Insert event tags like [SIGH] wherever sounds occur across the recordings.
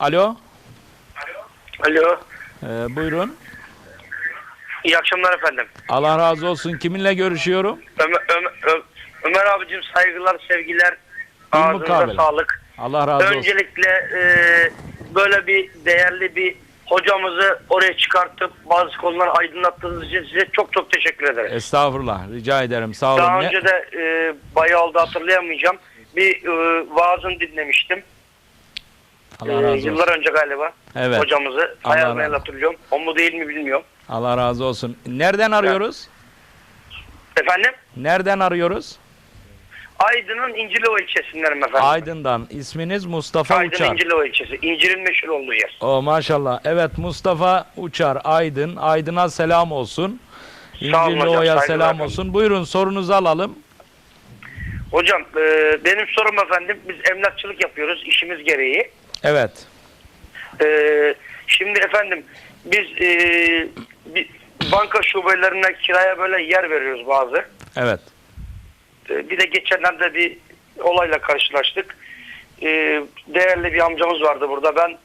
Alo. Alo. Ee, buyurun. İyi akşamlar efendim. Allah razı olsun. Kiminle görüşüyorum? Ömer, Ömer, Ömer abicim saygılar, sevgiler. Ağzınıza sağlık. Allah razı olsun. Öncelikle e, böyle bir değerli bir hocamızı oraya çıkartıp bazı konuları aydınlattığınız için size çok çok teşekkür ederim. Estağfurullah. Rica ederim. Sağ olun. Daha önce de e, bayağı oldu hatırlayamayacağım. Bir e, vaazını dinlemiştim. Allah razı olsun. yıllar önce galiba Evet. hocamızı. Allah Hayal razı meyal olsun. hatırlıyorum. O mu değil mi bilmiyorum. Allah razı olsun. Nereden arıyoruz? Efendim? Nereden arıyoruz? Aydın'ın İncilova ilçesindenim efendim. Aydın'dan. İsminiz Mustafa Aydın Uçar. İncilova ilçesi. İncir'in meşhur olduğu yer. O maşallah. Evet Mustafa Uçar Aydın. Aydın'a selam olsun. Sağ olun hocam, İncirliova'ya saygılar selam efendim. olsun. Buyurun sorunuzu alalım. Hocam e, benim sorum efendim biz emlakçılık yapıyoruz işimiz gereği. Evet. E, şimdi efendim biz e, bir banka şubelerine kiraya böyle yer veriyoruz bazı. Evet. E, bir de geçenlerde bir olayla karşılaştık. E, değerli bir amcamız vardı burada. Ben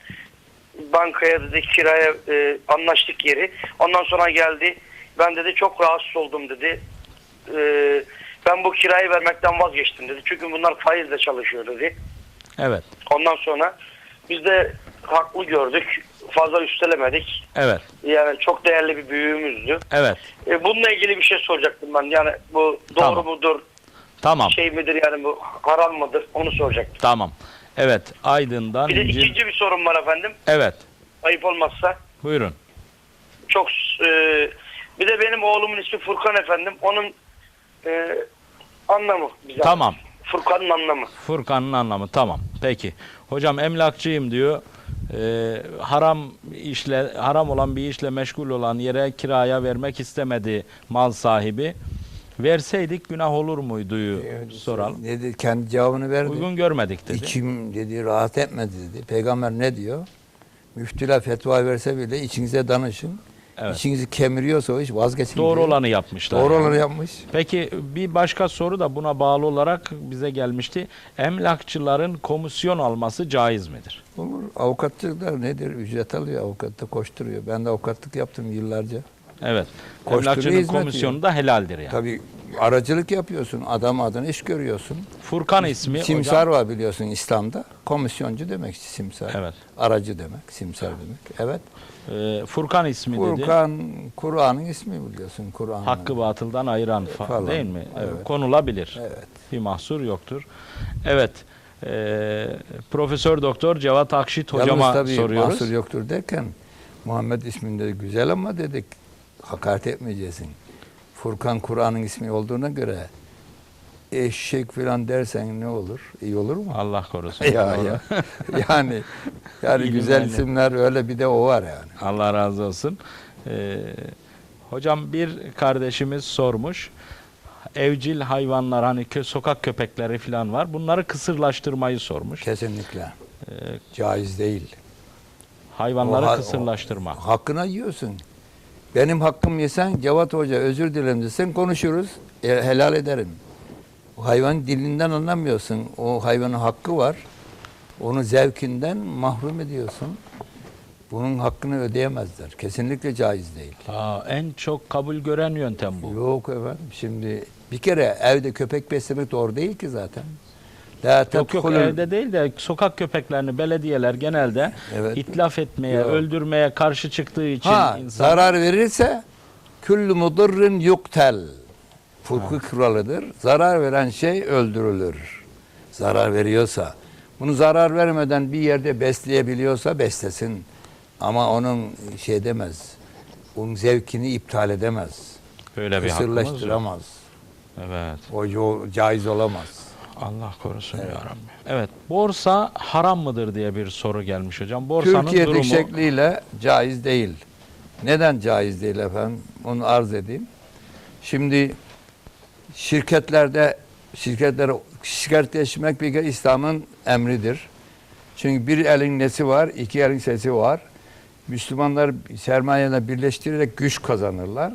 bankaya dedi kiraya e, anlaştık yeri. Ondan sonra geldi. Ben dedi çok rahatsız oldum dedi. E, ben bu kirayı vermekten vazgeçtim dedi. Çünkü bunlar faizle çalışıyor dedi. Evet. Ondan sonra biz de haklı gördük. Fazla üstelemedik. Evet. Yani çok değerli bir büyüğümüzdü. Evet. E, bununla ilgili bir şey soracaktım ben. Yani bu doğru Tamam. mudur? Tamam. Şey midir yani bu haram mıdır? Onu soracaktım. Tamam. Evet. Aydın'dan Bir de İncir. ikinci bir sorum var efendim. Evet. Ayıp olmazsa. Buyurun. Çok e, bir de benim oğlumun ismi Furkan efendim. Onun e, anlamı bize. Tamam. Furkan'ın anlamı. Furkan'ın anlamı tamam. Peki. Hocam emlakçıyım diyor. Ee, haram işle haram olan bir işle meşgul olan yere kiraya vermek istemedi mal sahibi. Verseydik günah olur muydu soralım. Dedi, kendi cevabını verdi. Uygun görmedik dedi. İçim dedi rahat etmedi dedi. Peygamber ne diyor? Müftüler fetva verse bile içinize danışın. Evet. İçinizi kemiriyorsa o iş vazgeçin. Doğru diyor. olanı yapmışlar. Doğru yani. olanı yapmış. Peki bir başka soru da buna bağlı olarak bize gelmişti. Emlakçıların komisyon alması caiz midir? Olur. Avukatçılar nedir? Ücret alıyor. Avukat da koşturuyor. Ben de avukatlık yaptım yıllarca. Evet. Koşturuyor, Emlakçının komisyonu da helaldir yani. Tabii aracılık yapıyorsun. Adam adına iş görüyorsun. Furkan ismi simsar hocam. var biliyorsun İslam'da. Komisyoncu demek simsar. Evet. Aracı demek. Simsar demek. Evet. Ee, Furkan ismi dedi. Furkan, Kur'an'ın ismi biliyorsun. Kur'an. Hakkı batıldan ayıran fa- Falan. değil mi? Evet. Evet. Konulabilir. Evet. Bir mahsur yoktur. Evet. Ee, Profesör Doktor Cevat Akşit hocama Yalnız tabii soruyoruz. mahsur yoktur derken Muhammed isminde güzel ama dedik hakaret etmeyeceksin. Furkan Kur'an'ın ismi olduğuna göre eşek falan dersen ne olur? İyi olur mu? Allah korusun. [LAUGHS] ya ya. [LAUGHS] yani yani güzel yani. isimler öyle bir de o var yani. Allah razı olsun. Ee, hocam bir kardeşimiz sormuş. Evcil hayvanlar hani kö- sokak köpekleri falan var. Bunları kısırlaştırmayı sormuş. Kesinlikle. Ee, Caiz değil. hayvanları O kısırlaştırma. o hakkına yiyorsun. Benim hakkım yesen Cevat Hoca özür dilerim desen konuşuruz. E, helal ederim. O hayvan dilinden anlamıyorsun. O hayvanın hakkı var. Onu zevkinden mahrum ediyorsun. Bunun hakkını ödeyemezler. Kesinlikle caiz değil. Aa, en çok kabul gören yöntem bu. Yok efendim. Şimdi bir kere evde köpek beslemek doğru değil ki zaten. La Yok yok evde değil de sokak köpeklerini belediyeler genelde Evet. itlaf etmeye, Yok. öldürmeye karşı çıktığı için Ha, insan zarar verirse küllü mudurrin yuktel. Fıkıh kuralıdır. Zarar veren şey öldürülür. Zarar veriyorsa. Bunu zarar vermeden bir yerde besleyebiliyorsa beslesin. Ama onun şey demez. Onun zevkini iptal edemez. böyle bir hakkımız. Evet. O, o caiz olamaz. Allah korusun ya Rabbi. Evet. Borsa haram mıdır diye bir soru gelmiş hocam. Borsanın Türkiye'deki durumu şekliyle caiz değil. Neden caiz değil efendim? Onu arz edeyim. Şimdi şirketlerde şirketlere şirketleşmek bir İslam'ın emridir. Çünkü bir elin nesi var, iki elin sesi var. Müslümanlar sermayeyle birleştirerek güç kazanırlar.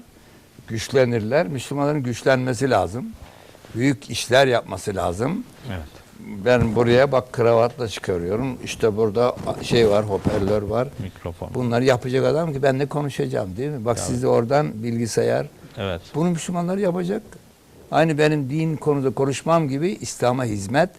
Güçlenirler. Müslümanların güçlenmesi lazım. Büyük işler yapması lazım. Evet. ben buraya bak kravatla çıkarıyorum. İşte burada şey var, hoparlör var. Mikrofon. Bunları yapacak adam ki ben de konuşacağım değil mi? Bak siz de oradan bilgisayar. Evet. Bunu Müslümanlar yapacak. Aynı benim din konuda konuşmam gibi İslam'a hizmet,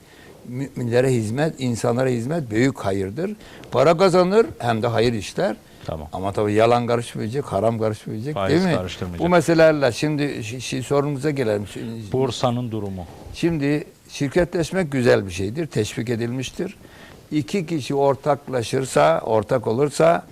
müminlere hizmet, insanlara hizmet büyük hayırdır. Para kazanır hem de hayır işler. Tamam. Ama tabii yalan karışmayacak, haram karışmayacak Faiz değil mi? karıştırmayacak. Bu meselelerle şimdi şi- şi- sorumuza gelelim. Bursa'nın durumu. Şimdi şirketleşmek güzel bir şeydir, teşvik edilmiştir. İki kişi ortaklaşırsa, ortak olursa,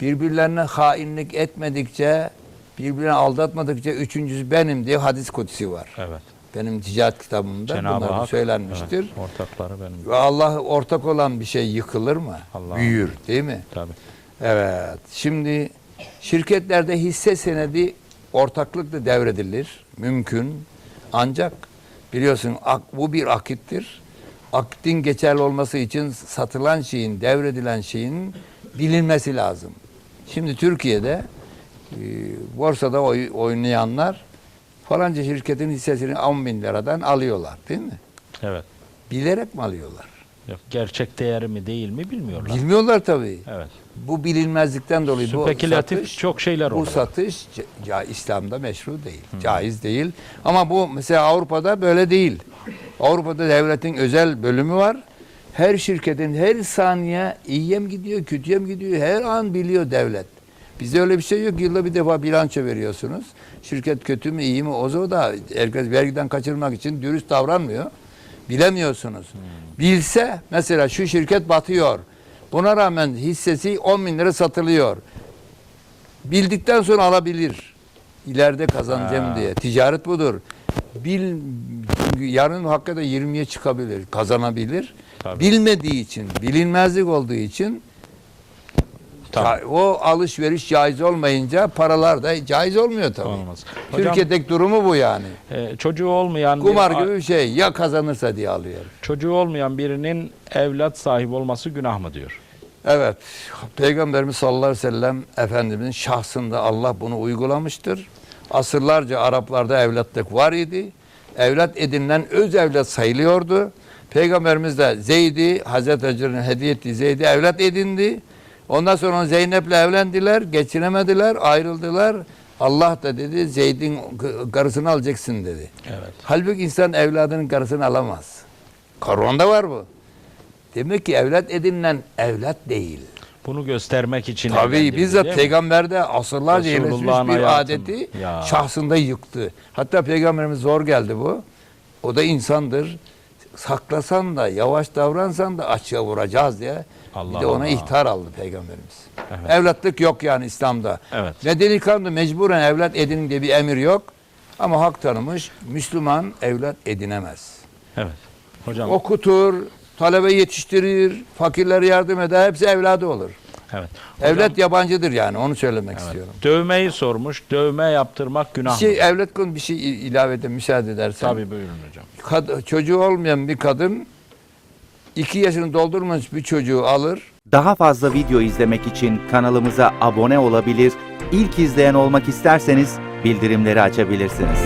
birbirlerine hainlik etmedikçe, birbirine aldatmadıkça üçüncüsü benim diye hadis kutsi var. Evet. Benim ticaret kitabımda Cenab-ı bunlar Hak söylenmiştir. evet, ortakları benim. Ve Allah ortak olan bir şey yıkılır mı? Allah. Büyür değil mi? Tabii. Evet. Şimdi şirketlerde hisse senedi ortaklıkla devredilir. Mümkün. Ancak biliyorsun bu bir akittir. Akitin geçerli olması için satılan şeyin, devredilen şeyin bilinmesi lazım. Şimdi Türkiye'de e, borsada oy- oynayanlar falanca şirketin hissesini 10 bin liradan alıyorlar değil mi? Evet. Bilerek mi alıyorlar? Gerçek değeri mi değil mi bilmiyorlar. Bilmiyorlar tabii. evet. Bu bilinmezlikten dolayı Spekülatif bu satış, çok şeyler bu oluyor. satış ca- İslam'da meşru değil, caiz değil. Ama bu mesela Avrupa'da böyle değil. Avrupa'da devletin özel bölümü var. Her şirketin her saniye iyiye mi gidiyor, kötüye mi gidiyor her an biliyor devlet. Bizde öyle bir şey yok. Yılda bir defa bilanço veriyorsunuz. Şirket kötü mü iyi mi o da herkes vergiden kaçırmak için dürüst davranmıyor. Bilemiyorsunuz. Bilse mesela şu şirket batıyor. Buna rağmen hissesi 10 bin lira satılıyor. Bildikten sonra alabilir. İleride kazanacağım Ha. diye. Ticaret budur. Bil, yarın hakikaten 20'ye çıkabilir, kazanabilir. Tabii. Bilmediği için, bilinmezlik olduğu için Tamam. o alışveriş caiz olmayınca paralar da caiz olmuyor tabii. Olmaz. Hocam Türkiye'deki durumu bu yani. e, çocuğu olmayan Kumar bir, gibi bir şey. Ya kazanırsa diye alıyor. çocuğu olmayan birinin evlat sahibi olması günah mı diyor? Evet. Peygamberimiz sallallahu aleyhi ve sellem Efendimizin şahsında Allah bunu uygulamıştır. Asırlarca Araplarda evlatlık var idi. Evlat edinilen öz evlat sayılıyordu. Peygamberimiz de Zeyd'i, Hazreti Hacır'ın hediye ettiği Zeyd'i evlat edindi. Ondan sonra Zeynep'le evlendiler, geçinemediler, ayrıldılar. Allah da dedi Zeyd'in karısını alacaksın dedi. Evet. Halbuki insan evladının karısını alamaz. Kur'an'da var bu. Demek ki evlat edinilen evlat değil. Bunu göstermek için Tabii bizzat peygamberde asırlarca yerleşmiş bir adeti Ya. şahsında yıktı. Hatta peygamberimiz zor geldi bu. O da insandır. Saklasan da yavaş davransan da açığa vuracağız diye. Allah bir de ona Allah. ihtar aldı peygamberimiz. Evet. Evlatlık yok yani İslam'da. Evet. Medeni kanunda mecburen evlat edinin diye bir emir yok. Ama hak tanımış Müslüman evlat edinemez. Evet. Hocam Okutur, talebe yetiştirir, fakirlere yardım eder, hepsi evladı olur. Evet. Evlat yabancıdır yani onu söylemek istiyorum. Dövmeyi sormuş. Dövme yaptırmak günah Bir şey mı? evlat konu bir şey il- ilave edeyim müsaade edersen. Tabii buyurun hocam. Kad- çocuğu olmayan bir kadın iki yaşını doldurmamış bir çocuğu alır. Daha fazla video izlemek için kanalımıza abone olabilir, ilk izleyen olmak isterseniz bildirimleri açabilirsiniz.